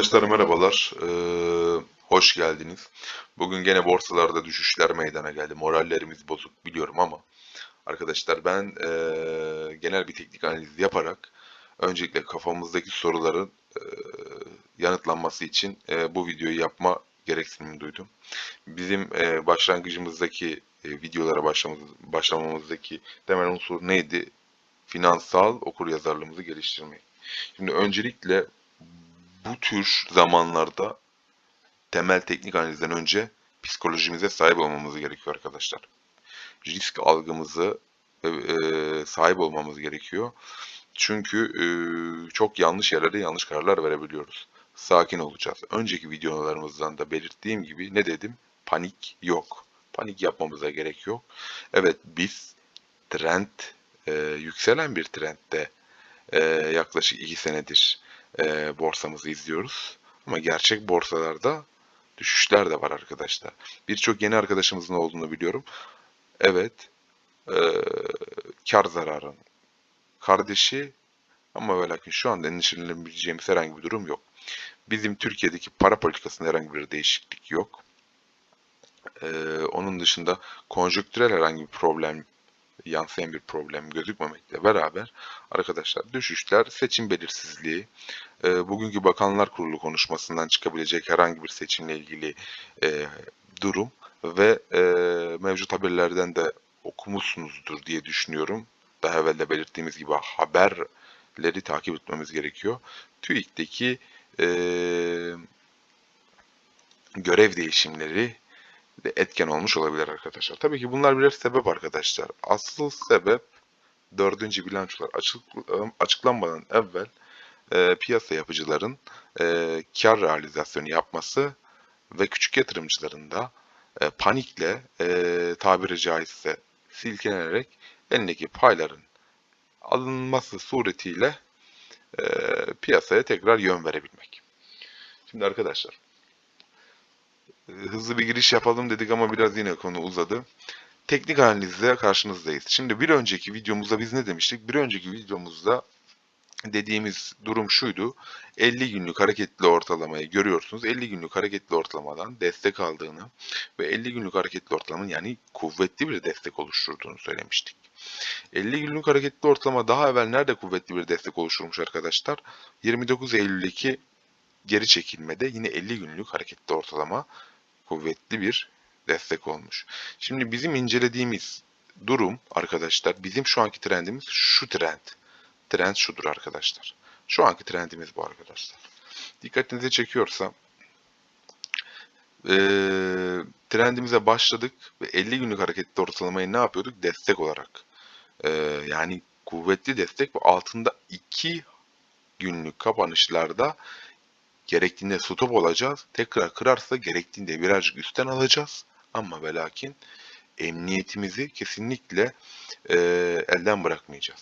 Arkadaşlar merhabalar. Ee, hoş geldiniz. Bugün gene borsalarda düşüşler meydana geldi. Morallerimiz bozuk biliyorum ama arkadaşlar ben ee, genel bir teknik analiz yaparak öncelikle kafamızdaki soruların ee, yanıtlanması için ee, bu videoyu yapma gereksinimi duydum. Bizim ee, başlangıcımızdaki ee, videolara başlamamız, başlamamızdaki temel unsur neydi? Finansal okuryazarlığımızı geliştirmek. Şimdi öncelikle bu tür zamanlarda temel teknik analizden önce psikolojimize sahip olmamız gerekiyor arkadaşlar. Risk algımızı e, e, sahip olmamız gerekiyor. Çünkü e, çok yanlış yerlerde yanlış kararlar verebiliyoruz. Sakin olacağız. Önceki videolarımızdan da belirttiğim gibi ne dedim? Panik yok. Panik yapmamıza gerek yok. Evet biz trend, yükselen bir trendde yaklaşık 2 senedir e, borsamızı izliyoruz. Ama gerçek borsalarda düşüşler de var arkadaşlar. Birçok yeni arkadaşımızın olduğunu biliyorum. Evet, e, kar zararın kardeşi ama ve lakin şu anda endişelenebileceğimiz herhangi bir durum yok. Bizim Türkiye'deki para politikasında herhangi bir değişiklik yok. E, onun dışında konjonktürel herhangi bir problem yansıyan bir problem gözükmemekle beraber arkadaşlar düşüşler seçim belirsizliği, e, bugünkü Bakanlar Kurulu konuşmasından çıkabilecek herhangi bir seçimle ilgili e, durum ve e, mevcut haberlerden de okumuşsunuzdur diye düşünüyorum. Daha evvel de belirttiğimiz gibi haberleri takip etmemiz gerekiyor. TÜİK'teki e, görev değişimleri de etken olmuş olabilir arkadaşlar. Tabii ki bunlar birer sebep arkadaşlar. Asıl sebep dördüncü bilançolar açık, açıklanmadan evvel e, piyasa yapıcıların e, kar realizasyonu yapması ve küçük yatırımcıların da e, panikle e, tabiri caizse silkelenerek elindeki payların alınması suretiyle e, piyasaya tekrar yön verebilmek. Şimdi arkadaşlar hızlı bir giriş yapalım dedik ama biraz yine konu uzadı. Teknik analizle karşınızdayız. Şimdi bir önceki videomuzda biz ne demiştik? Bir önceki videomuzda dediğimiz durum şuydu. 50 günlük hareketli ortalamayı görüyorsunuz. 50 günlük hareketli ortalamadan destek aldığını ve 50 günlük hareketli ortalamanın yani kuvvetli bir destek oluşturduğunu söylemiştik. 50 günlük hareketli ortalama daha evvel nerede kuvvetli bir destek oluşturmuş arkadaşlar? 29 Eylül'deki geri çekilmede yine 50 günlük hareketli ortalama kuvvetli bir destek olmuş. Şimdi bizim incelediğimiz durum arkadaşlar bizim şu anki trendimiz şu trend. Trend şudur arkadaşlar. Şu anki trendimiz bu arkadaşlar. Dikkatinizi çekiyorsa e, trendimize başladık ve 50 günlük hareketli ortalamayı ne yapıyorduk? Destek olarak. E, yani kuvvetli destek ve altında 2 günlük kapanışlarda gerektiğinde stop olacağız. Tekrar kırarsa gerektiğinde birazcık üstten alacağız. Ama ve lakin emniyetimizi kesinlikle e, elden bırakmayacağız.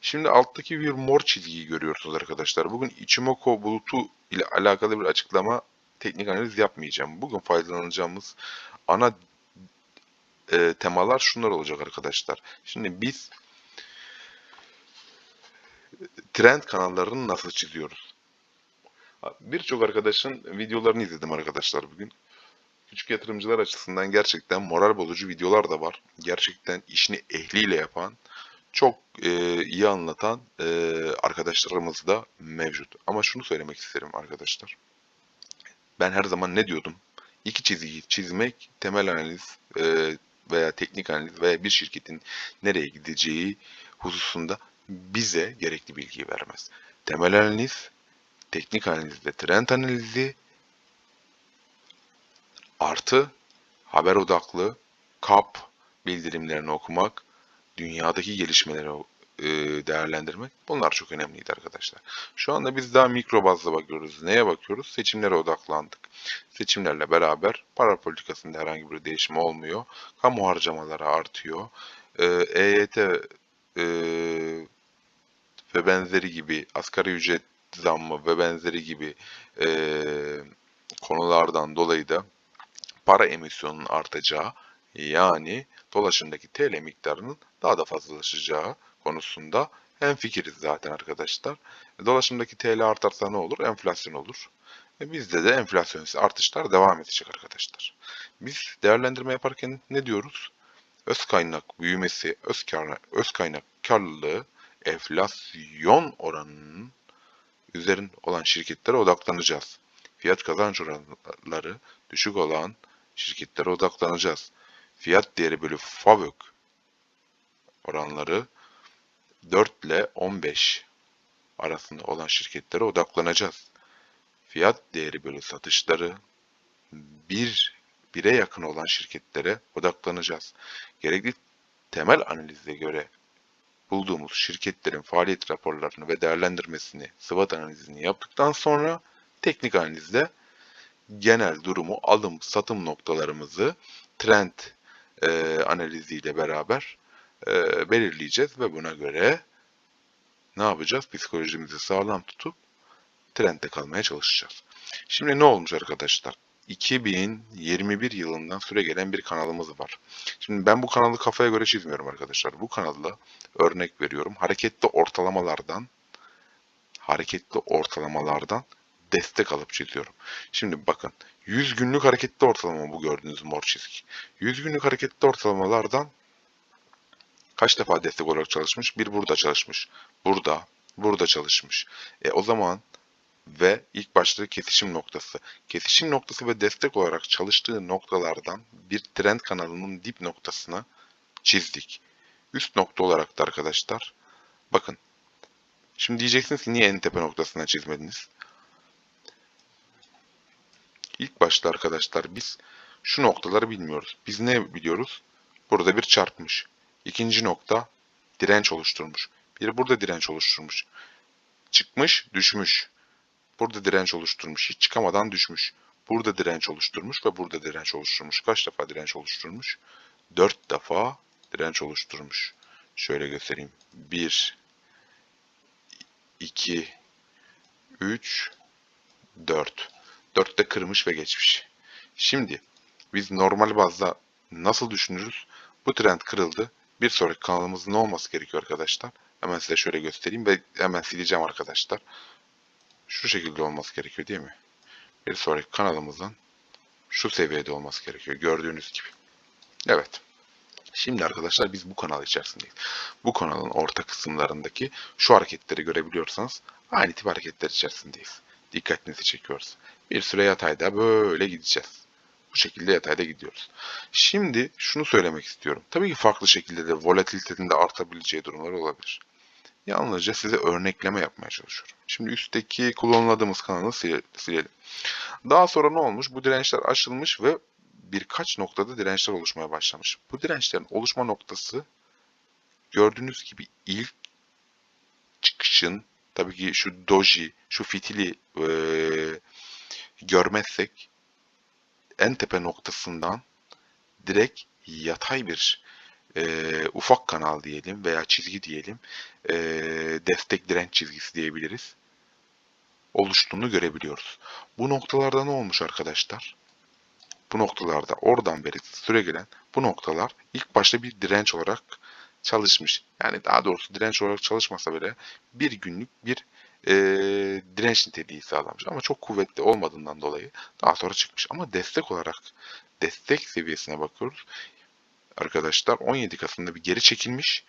Şimdi alttaki bir mor çizgiyi görüyorsunuz arkadaşlar. Bugün Ichimoku bulutu ile alakalı bir açıklama teknik analiz yapmayacağım. Bugün faydalanacağımız ana e, temalar şunlar olacak arkadaşlar. Şimdi biz trend kanallarını nasıl çiziyoruz? Birçok arkadaşın videolarını izledim arkadaşlar bugün. Küçük yatırımcılar açısından gerçekten moral bozucu videolar da var. Gerçekten işini ehliyle yapan, çok e, iyi anlatan e, arkadaşlarımız da mevcut. Ama şunu söylemek isterim arkadaşlar. Ben her zaman ne diyordum? İki çizgiyi çizmek temel analiz e, veya teknik analiz veya bir şirketin nereye gideceği hususunda bize gerekli bilgiyi vermez. Temel analiz, teknik analiz ve trend analizi artı haber odaklı kap bildirimlerini okumak dünyadaki gelişmeleri e, değerlendirmek bunlar çok önemliydi arkadaşlar. Şu anda biz daha mikro bazda bakıyoruz. Neye bakıyoruz? Seçimlere odaklandık. Seçimlerle beraber para politikasında herhangi bir değişim olmuyor. Kamu harcamaları artıyor. E, EYT e, ve benzeri gibi asgari ücret zammı ve benzeri gibi e, konulardan dolayı da para emisyonunun artacağı yani dolaşımdaki TL miktarının daha da fazlalaşacağı konusunda hem fikiriz zaten arkadaşlar. Dolaşımdaki TL artarsa ne olur? Enflasyon olur. Ve bizde de enflasyonist artışlar devam edecek arkadaşlar. Biz değerlendirme yaparken ne diyoruz? Öz kaynak büyümesi, öz, kar, öz kaynak karlılığı enflasyon oranının üzerinde olan şirketlere odaklanacağız. Fiyat kazanç oranları düşük olan şirketlere odaklanacağız. Fiyat değeri bölü FAVÖK oranları 4 ile 15 arasında olan şirketlere odaklanacağız. Fiyat değeri bölü satışları 1 1'e yakın olan şirketlere odaklanacağız. Gerekli temel analize göre bulduğumuz şirketlerin faaliyet raporlarını ve değerlendirmesini, SWOT analizini yaptıktan sonra teknik analizde genel durumu, alım, satım noktalarımızı trend e, analiziyle beraber e, belirleyeceğiz ve buna göre ne yapacağız? Psikolojimizi sağlam tutup trendde kalmaya çalışacağız. Şimdi ne olmuş arkadaşlar? 2021 yılından süre gelen bir kanalımız var. Şimdi ben bu kanalı kafaya göre çizmiyorum arkadaşlar. Bu kanalda örnek veriyorum. Hareketli ortalamalardan hareketli ortalamalardan destek alıp çiziyorum. Şimdi bakın 100 günlük hareketli ortalama bu gördüğünüz mor çizgi. 100 günlük hareketli ortalamalardan kaç defa destek olarak çalışmış? Bir burada çalışmış. Burada, burada çalışmış. E o zaman ve ilk başta kesişim noktası. Kesişim noktası ve destek olarak çalıştığı noktalardan bir trend kanalının dip noktasına çizdik. Üst nokta olarak da arkadaşlar bakın. Şimdi diyeceksiniz ki niye en tepe noktasına çizmediniz? İlk başta arkadaşlar biz şu noktaları bilmiyoruz. Biz ne biliyoruz? Burada bir çarpmış. İkinci nokta direnç oluşturmuş. Bir burada direnç oluşturmuş. Çıkmış, düşmüş. Burada direnç oluşturmuş. Hiç çıkamadan düşmüş. Burada direnç oluşturmuş ve burada direnç oluşturmuş. Kaç defa direnç oluşturmuş? 4 defa direnç oluşturmuş. Şöyle göstereyim. 1 2 3 4 4'te kırmış ve geçmiş. Şimdi biz normal bazda nasıl düşünürüz? Bu trend kırıldı. Bir sonraki kanalımızın ne olması gerekiyor arkadaşlar? Hemen size şöyle göstereyim ve hemen sileceğim arkadaşlar. Şu şekilde olması gerekiyor değil mi? Bir sonraki kanalımızın şu seviyede olması gerekiyor. Gördüğünüz gibi. Evet. Şimdi arkadaşlar biz bu kanal içerisindeyiz. Bu kanalın orta kısımlarındaki şu hareketleri görebiliyorsanız aynı tip hareketler içerisindeyiz. Dikkatinizi çekiyoruz. Bir süre yatayda böyle gideceğiz. Bu şekilde yatayda gidiyoruz. Şimdi şunu söylemek istiyorum. Tabii ki farklı şekilde de volatilitenin de artabileceği durumlar olabilir. Yalnızca size örnekleme yapmaya çalışıyorum. Şimdi üstteki kullanıladığımız kanalı silelim. Daha sonra ne olmuş? Bu dirençler aşılmış ve birkaç noktada dirençler oluşmaya başlamış. Bu dirençlerin oluşma noktası gördüğünüz gibi ilk çıkışın tabii ki şu doji, şu fitili e, görmezsek en tepe noktasından direkt yatay bir e, ufak kanal diyelim veya çizgi diyelim e, destek direnç çizgisi diyebiliriz oluştuğunu görebiliyoruz. Bu noktalarda ne olmuş arkadaşlar? Bu noktalarda oradan beri süre gelen bu noktalar ilk başta bir direnç olarak çalışmış. Yani daha doğrusu direnç olarak çalışmasa bile bir günlük bir e, direnç niteliği sağlamış. Ama çok kuvvetli olmadığından dolayı daha sonra çıkmış. Ama destek olarak destek seviyesine bakıyoruz. Arkadaşlar 17 Kasım'da bir geri çekilmiş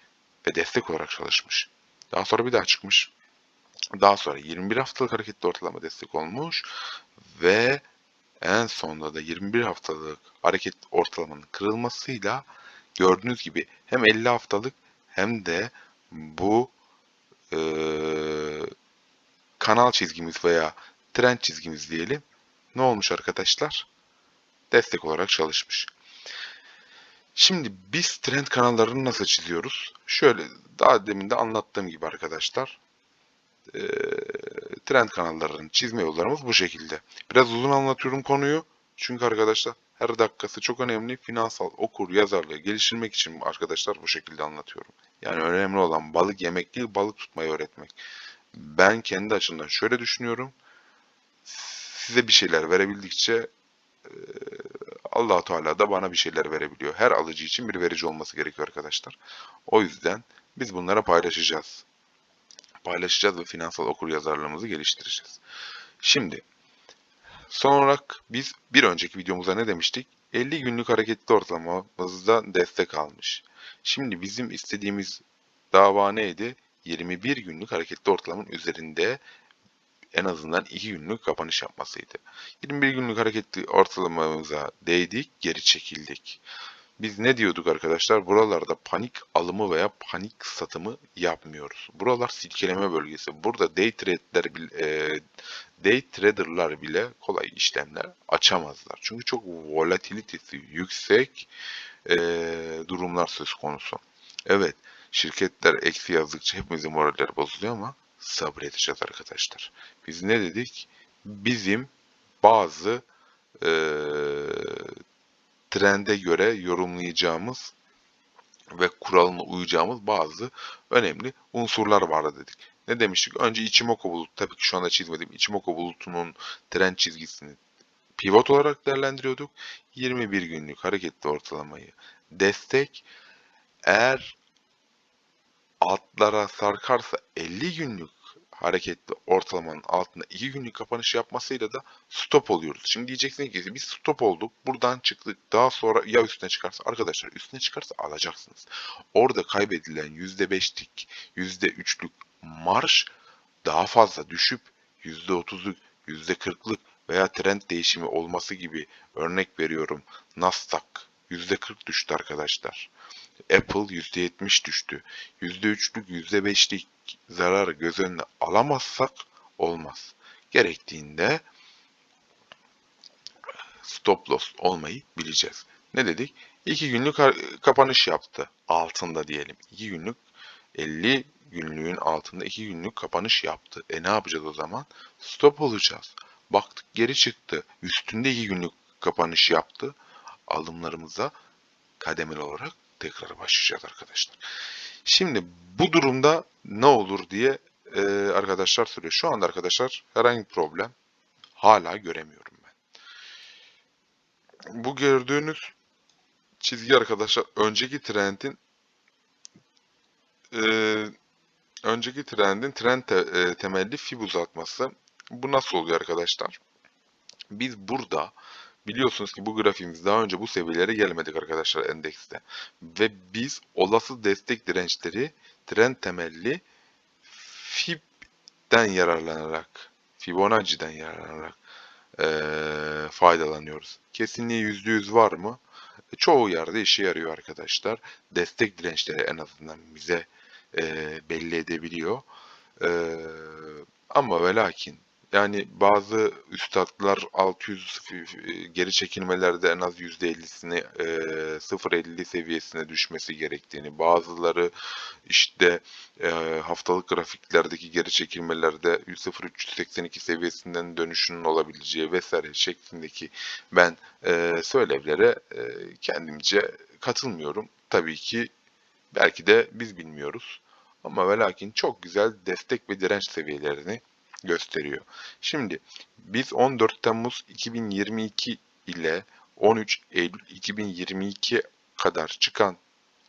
ve destek olarak çalışmış. Daha sonra bir daha çıkmış. Daha sonra 21 haftalık hareketli ortalama destek olmuş ve en sonunda da 21 haftalık hareket ortalamanın kırılmasıyla gördüğünüz gibi hem 50 haftalık hem de bu e, kanal çizgimiz veya trend çizgimiz diyelim ne olmuş arkadaşlar? Destek olarak çalışmış. Şimdi biz trend kanallarını nasıl çiziyoruz? Şöyle daha demin de anlattığım gibi arkadaşlar. E, trend kanallarının çizme yollarımız bu şekilde. Biraz uzun anlatıyorum konuyu. Çünkü arkadaşlar her dakikası çok önemli. Finansal okur yazarlığı geliştirmek için arkadaşlar bu şekilde anlatıyorum. Yani önemli olan balık yemek değil balık tutmayı öğretmek. Ben kendi açımdan şöyle düşünüyorum. Size bir şeyler verebildikçe allah Teala da bana bir şeyler verebiliyor. Her alıcı için bir verici olması gerekiyor arkadaşlar. O yüzden biz bunlara paylaşacağız. Paylaşacağız ve finansal okur yazarlığımızı geliştireceğiz. Şimdi Son olarak biz bir önceki videomuzda ne demiştik? 50 günlük hareketli ortalamamızda destek almış. Şimdi bizim istediğimiz dava neydi? 21 günlük hareketli ortalamanın üzerinde en azından 2 günlük kapanış yapmasıydı. 21 günlük hareketli ortalamamıza değdik, geri çekildik. Biz ne diyorduk arkadaşlar? Buralarda panik alımı veya panik satımı yapmıyoruz. Buralar silkeleme bölgesi. Burada day trader'ler bile, day trader'lar bile kolay işlemler açamazlar. Çünkü çok volatilitesi yüksek e, durumlar söz konusu. Evet, şirketler eksi yazdıkça hepimizin moralleri bozuluyor ama sabredeceğiz arkadaşlar. Biz ne dedik? Bizim bazı e, trende göre yorumlayacağımız ve kuralına uyacağımız bazı önemli unsurlar vardı dedik. Ne demiştik? Önce Ichimoku bulut, tabii ki şu anda çizmedim. Ichimoku bulutunun trend çizgisini pivot olarak değerlendiriyorduk. 21 günlük hareketli ortalamayı destek. Eğer altlara sarkarsa 50 günlük hareketli ortalamanın altında 2 günlük kapanış yapmasıyla da stop oluyoruz. Şimdi diyeceksiniz ki biz stop olduk. Buradan çıktık. Daha sonra ya üstüne çıkarsa arkadaşlar üstüne çıkarsa alacaksınız. Orada kaybedilen %5'lik %3'lük marş daha fazla düşüp %30'luk %40'lık veya trend değişimi olması gibi örnek veriyorum. Nasdaq %40 düştü arkadaşlar. Apple %70 düştü. %3'lük %5'lik zararı göz önüne alamazsak olmaz. Gerektiğinde stop loss olmayı bileceğiz. Ne dedik? 2 günlük kapanış yaptı. Altında diyelim. 2 günlük 50 günlüğün altında 2 günlük kapanış yaptı. E ne yapacağız o zaman? Stop olacağız. Baktık geri çıktı. Üstünde 2 günlük kapanış yaptı. Alımlarımıza kademeli olarak tekrar başlayacağız arkadaşlar. Şimdi bu durumda ne olur diye e, arkadaşlar soruyor. Şu anda arkadaşlar herhangi bir problem hala göremiyorum ben. Bu gördüğünüz çizgi arkadaşlar önceki trendin e, önceki trendin trend te, e, temelli fib uzatması. Bu nasıl oluyor arkadaşlar? Biz burada Biliyorsunuz ki bu grafiğimiz daha önce bu seviyelere gelmedik arkadaşlar endekste. Ve biz olası destek dirençleri trend temelli FIB'den yararlanarak, Fibonacci'den yararlanarak e, faydalanıyoruz. Kesinliği %100 var mı? E, çoğu yerde işe yarıyor arkadaşlar. Destek dirençleri en azından bize e, belli edebiliyor. E, ama ve lakin yani bazı üstadlar 600 geri çekilmelerde en az %50'sini e, 0.50 seviyesine düşmesi gerektiğini, bazıları işte e, haftalık grafiklerdeki geri çekilmelerde 0.382 seviyesinden dönüşünün olabileceği vesaire şeklindeki ben e, söylevlere e, kendimce katılmıyorum. Tabii ki belki de biz bilmiyoruz. Ama ve lakin çok güzel destek ve direnç seviyelerini gösteriyor. Şimdi biz 14 Temmuz 2022 ile 13 Eylül 2022 kadar çıkan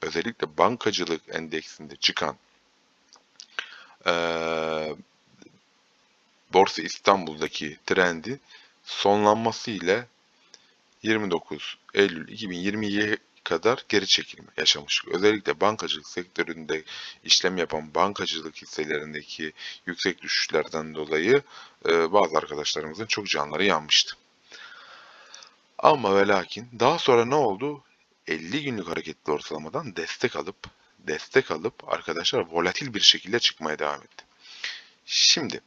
özellikle bankacılık endeksinde çıkan e, Borsa İstanbul'daki trendi sonlanması ile 29 Eylül 2022 kadar geri çekilme yaşamış. Özellikle bankacılık sektöründe işlem yapan bankacılık hisselerindeki yüksek düşüşlerden dolayı e, bazı arkadaşlarımızın çok canları yanmıştı. Ama ve lakin daha sonra ne oldu? 50 günlük hareketli ortalamadan destek alıp destek alıp arkadaşlar volatil bir şekilde çıkmaya devam etti. Şimdi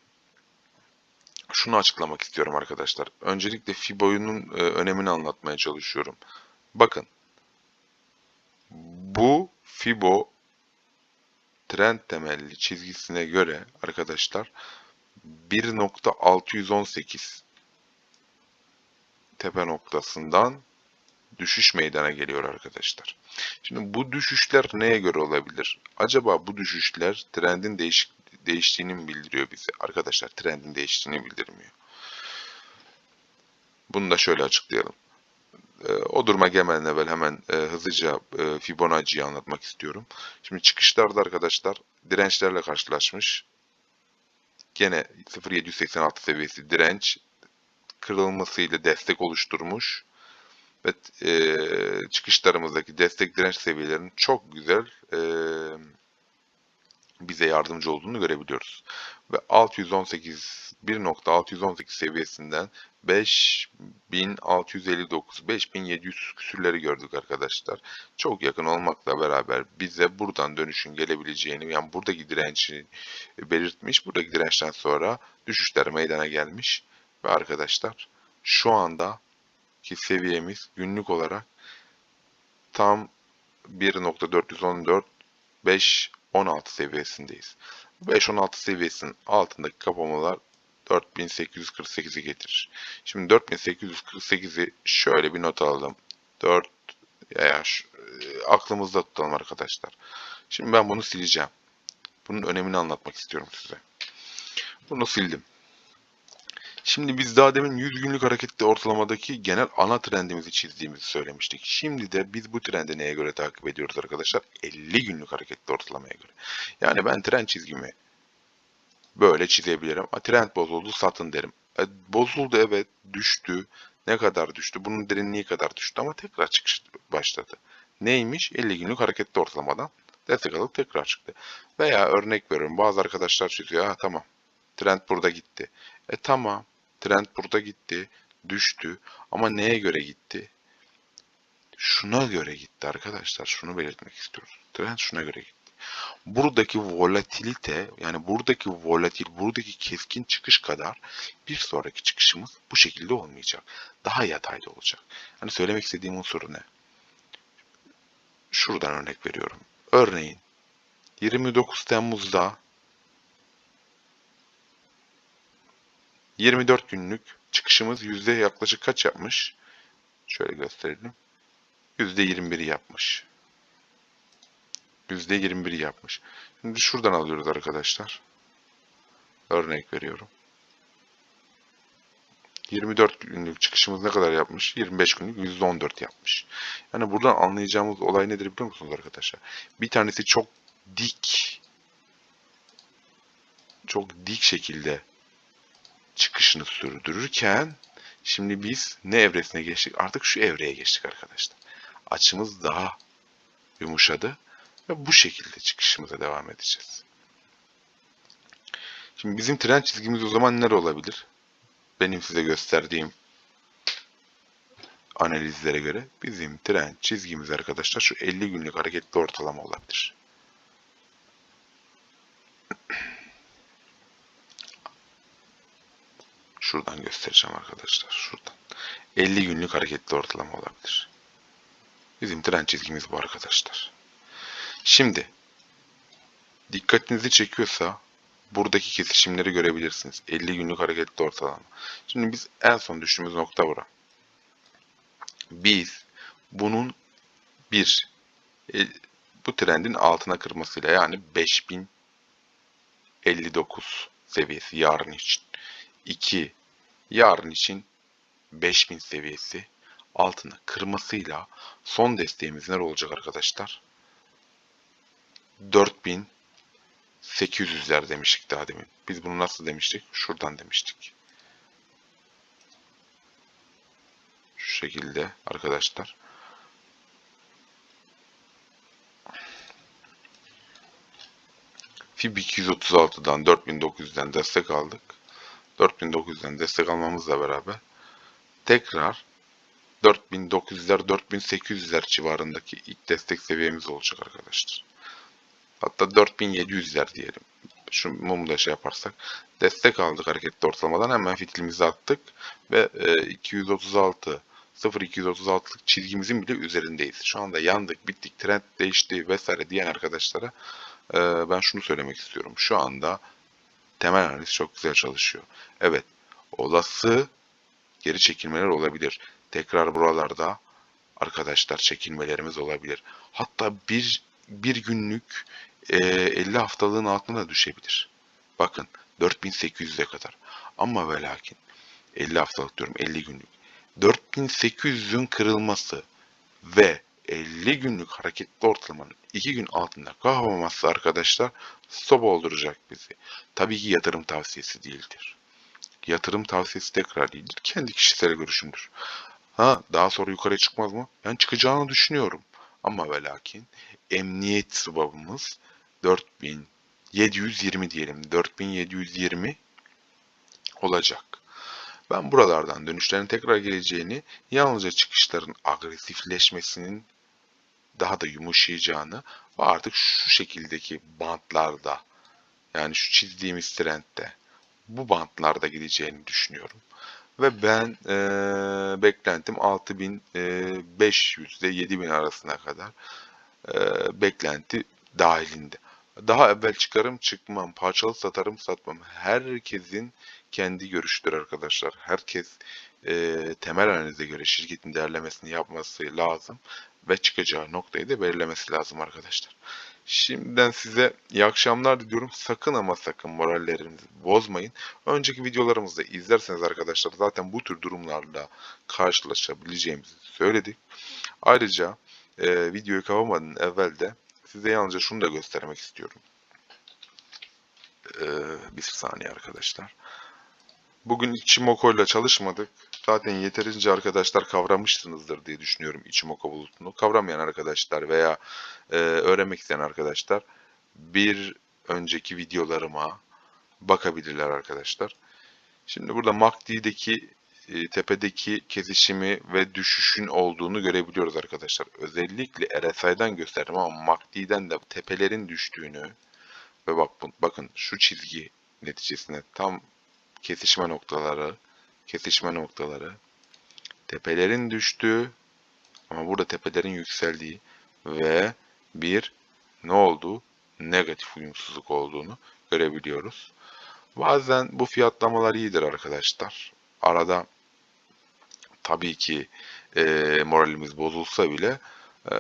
şunu açıklamak istiyorum arkadaşlar. Öncelikle Fibo'nun e, önemini anlatmaya çalışıyorum. Bakın bu Fibo trend temelli çizgisine göre arkadaşlar 1.618 tepe noktasından düşüş meydana geliyor arkadaşlar. Şimdi bu düşüşler neye göre olabilir? Acaba bu düşüşler trendin değişik, değiştiğini mi bildiriyor bize? Arkadaşlar trendin değiştiğini bildirmiyor. Bunu da şöyle açıklayalım. Ee, o duruma gelmeden evvel hemen e, hızlıca e, Fibonacci'yi anlatmak istiyorum. Şimdi çıkışlarda arkadaşlar dirençlerle karşılaşmış. Gene 0.786 seviyesi direnç kırılmasıyla destek oluşturmuş ve e, çıkışlarımızdaki destek direnç seviyelerinin çok güzel bize yardımcı olduğunu görebiliyoruz. Ve 618 1.618 seviyesinden 5659 5700 küsürleri gördük arkadaşlar. Çok yakın olmakla beraber bize buradan dönüşün gelebileceğini yani buradaki direnci belirtmiş. Buradaki dirençten sonra düşüşler meydana gelmiş ve arkadaşlar şu anda ki seviyemiz günlük olarak tam 1.414 5 16 seviyesindeyiz. 5-16 seviyesinin altındaki kapamalar 4848'i getirir. Şimdi 4848'i şöyle bir not alalım. 4 ya şu, e, aklımızda tutalım arkadaşlar. Şimdi ben bunu sileceğim. Bunun önemini anlatmak istiyorum size. Bunu sildim. Şimdi biz daha demin 100 günlük hareketli ortalamadaki genel ana trendimizi çizdiğimizi söylemiştik. Şimdi de biz bu trendi neye göre takip ediyoruz arkadaşlar? 50 günlük hareketli ortalamaya göre. Yani ben trend çizgimi böyle çizebilirim. A, trend bozuldu satın derim. E, bozuldu evet düştü. Ne kadar düştü? Bunun derinliği kadar düştü ama tekrar çıkış başladı. Neymiş? 50 günlük hareketli ortalamadan destek alıp tekrar çıktı. Veya örnek veriyorum bazı arkadaşlar çiziyor. Ha tamam trend burada gitti. E tamam trend burada gitti. Düştü. Ama neye göre gitti? Şuna göre gitti arkadaşlar. Şunu belirtmek istiyoruz. Trend şuna göre gitti buradaki volatilite yani buradaki volatil, buradaki keskin çıkış kadar bir sonraki çıkışımız bu şekilde olmayacak. Daha yatayda olacak. Hani söylemek istediğim unsur ne? Şuradan örnek veriyorum. Örneğin 29 Temmuz'da 24 günlük çıkışımız yüzde yaklaşık kaç yapmış? Şöyle gösterelim. Yüzde 21 yapmış. %21 yapmış. Şimdi şuradan alıyoruz arkadaşlar. Örnek veriyorum. 24 günlük çıkışımız ne kadar yapmış? 25 günlük %14 yapmış. Yani buradan anlayacağımız olay nedir biliyor musunuz arkadaşlar? Bir tanesi çok dik çok dik şekilde çıkışını sürdürürken şimdi biz ne evresine geçtik? Artık şu evreye geçtik arkadaşlar. Açımız daha yumuşadı ve bu şekilde çıkışımıza devam edeceğiz. Şimdi bizim trend çizgimiz o zaman nere olabilir? Benim size gösterdiğim analizlere göre bizim trend çizgimiz arkadaşlar şu 50 günlük hareketli ortalama olabilir. Şuradan göstereceğim arkadaşlar. Şuradan. 50 günlük hareketli ortalama olabilir. Bizim trend çizgimiz bu arkadaşlar. Şimdi dikkatinizi çekiyorsa buradaki kesişimleri görebilirsiniz. 50 günlük hareketli ortalama. Şimdi biz en son düştüğümüz nokta bura. Biz bunun bir e, bu trendin altına kırmasıyla yani 5059 seviyesi yarın için. 2 yarın için 5000 seviyesi altına kırmasıyla son desteğimiz ne olacak arkadaşlar? 4800'ler demiştik daha demin. Biz bunu nasıl demiştik? Şuradan demiştik. Şu şekilde arkadaşlar. FIB 236'dan 4900'den destek aldık. 4900'den destek almamızla beraber tekrar 4900'ler 4800'ler civarındaki ilk destek seviyemiz olacak arkadaşlar. Hatta 4700'ler diyelim. Şu mumu da şey yaparsak. Destek aldık hareketli ortalamadan hemen fitilimizi attık. Ve e, 236 0-236'lık çizgimizin bile üzerindeyiz. Şu anda yandık, bittik, trend değişti vesaire diyen arkadaşlara e, ben şunu söylemek istiyorum. Şu anda temel analiz çok güzel çalışıyor. Evet, olası geri çekilmeler olabilir. Tekrar buralarda arkadaşlar çekilmelerimiz olabilir. Hatta bir bir günlük e, 50 haftalığın altına da düşebilir. Bakın 4800'e kadar. Ama ve lakin 50 haftalık diyorum 50 günlük. 4800'ün kırılması ve 50 günlük hareketli ortalamanın 2 gün altında kalmaması arkadaşlar stop olduracak bizi. Tabii ki yatırım tavsiyesi değildir. yatırım tavsiyesi tekrar değildir. Kendi kişisel görüşümdür. Ha daha sonra yukarı çıkmaz mı? Ben çıkacağını düşünüyorum. Ama ve lakin emniyet sıvabımız 4720 diyelim. 4720 olacak. Ben buralardan dönüşlerin tekrar geleceğini, yalnızca çıkışların agresifleşmesinin daha da yumuşayacağını ve artık şu şekildeki bantlarda yani şu çizdiğimiz trendde bu bantlarda gideceğini düşünüyorum. Ve ben e, beklentim 6500 ile 7000 arasına kadar e, beklenti dahilinde. Daha evvel çıkarım çıkmam, parçalı satarım satmam. Herkesin kendi görüştür arkadaşlar. Herkes e, temel analize göre şirketin değerlemesini yapması lazım ve çıkacağı noktayı da belirlemesi lazım arkadaşlar. Şimdiden size iyi akşamlar diliyorum. Sakın ama sakın morallerinizi bozmayın. Önceki videolarımızda izlerseniz arkadaşlar zaten bu tür durumlarla karşılaşabileceğimizi söyledik. Ayrıca e, videoyu kapamadan evvel de size yalnızca şunu da göstermek istiyorum. E, bir saniye arkadaşlar. Bugün Ichimoku ile çalışmadık. Zaten yeterince arkadaşlar kavramışsınızdır diye düşünüyorum Ichimoku bulutunu. Kavramayan arkadaşlar veya e, öğrenmek isteyen arkadaşlar bir önceki videolarıma bakabilirler arkadaşlar. Şimdi burada MACD'deki e, tepedeki kesişimi ve düşüşün olduğunu görebiliyoruz arkadaşlar. Özellikle RSI'den gösterdim ama MACD'den de tepelerin düştüğünü ve bak bakın şu çizgi neticesinde tam kesişme noktaları, kesişme noktaları, tepelerin düştüğü ama burada tepelerin yükseldiği ve bir ne oldu? Negatif uyumsuzluk olduğunu görebiliyoruz. Bazen bu fiyatlamalar iyidir arkadaşlar. Arada tabii ki e, moralimiz bozulsa bile e,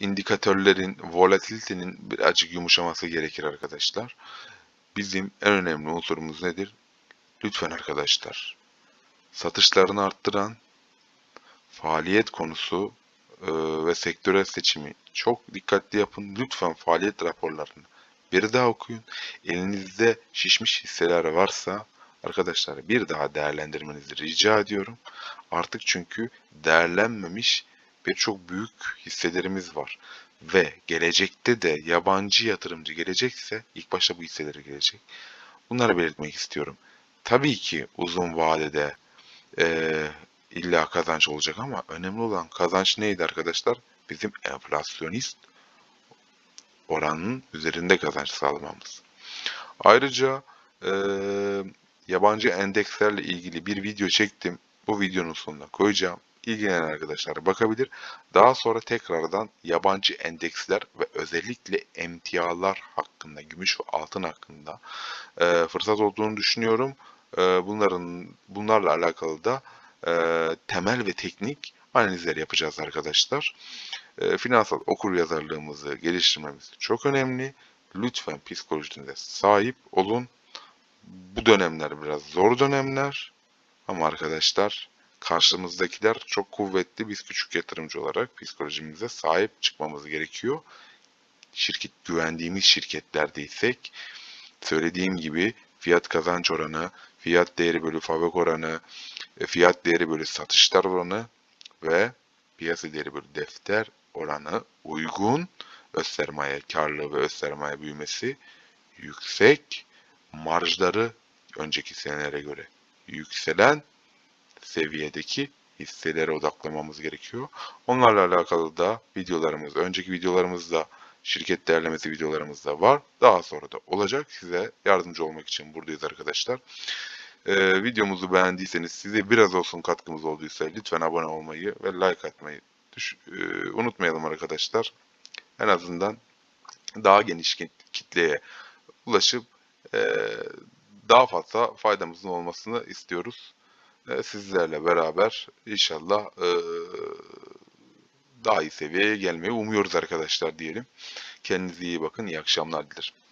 indikatörlerin, volatilitenin birazcık yumuşaması gerekir arkadaşlar. Bizim en önemli unsurumuz nedir? Lütfen arkadaşlar satışlarını arttıran faaliyet konusu e, ve sektörel seçimi çok dikkatli yapın. Lütfen faaliyet raporlarını bir daha okuyun. Elinizde şişmiş hisseler varsa arkadaşlar bir daha değerlendirmenizi rica ediyorum. Artık çünkü değerlenmemiş birçok büyük hisselerimiz var. Ve gelecekte de yabancı yatırımcı gelecekse ilk başta bu hisseleri gelecek. Bunları belirtmek istiyorum. Tabii ki uzun vadede e, illa kazanç olacak ama önemli olan kazanç neydi arkadaşlar? Bizim enflasyonist oranının üzerinde kazanç sağlamamız. Ayrıca e, yabancı endekslerle ilgili bir video çektim. Bu videonun sonuna koyacağım. İlgilenen arkadaşlar bakabilir. Daha sonra tekrardan yabancı endeksler ve özellikle emtialar hakkında, gümüş ve altın hakkında e, fırsat olduğunu düşünüyorum. E, bunların bunlarla alakalı da e, temel ve teknik analizler yapacağız arkadaşlar. E, finansal okur yazarlığımızı geliştirmemiz çok önemli. Lütfen psikolojinize sahip olun. Bu dönemler biraz zor dönemler ama arkadaşlar karşımızdakiler çok kuvvetli. Biz küçük yatırımcı olarak psikolojimize sahip çıkmamız gerekiyor. Şirket güvendiğimiz şirketlerdeysek söylediğim gibi fiyat kazanç oranı, fiyat değeri bölü fabrik oranı, e, fiyat değeri bölü satışlar oranı ve piyasa değeri bölü defter oranı uygun öz sermaye karlılığı ve öz sermaye büyümesi yüksek marjları önceki senelere göre yükselen seviyedeki hisselere odaklamamız gerekiyor. Onlarla alakalı da videolarımız, önceki videolarımızda şirket değerlemesi videolarımızda var. Daha sonra da olacak. Size yardımcı olmak için buradayız arkadaşlar. Ee, videomuzu beğendiyseniz, size biraz olsun katkımız olduysa lütfen abone olmayı ve like atmayı düş e, unutmayalım arkadaşlar. En azından daha geniş kitleye ulaşıp e, daha fazla faydamızın olmasını istiyoruz. E, sizlerle beraber inşallah e, daha iyi seviyeye gelmeyi umuyoruz arkadaşlar diyelim. Kendinize iyi bakın. İyi akşamlar dilerim.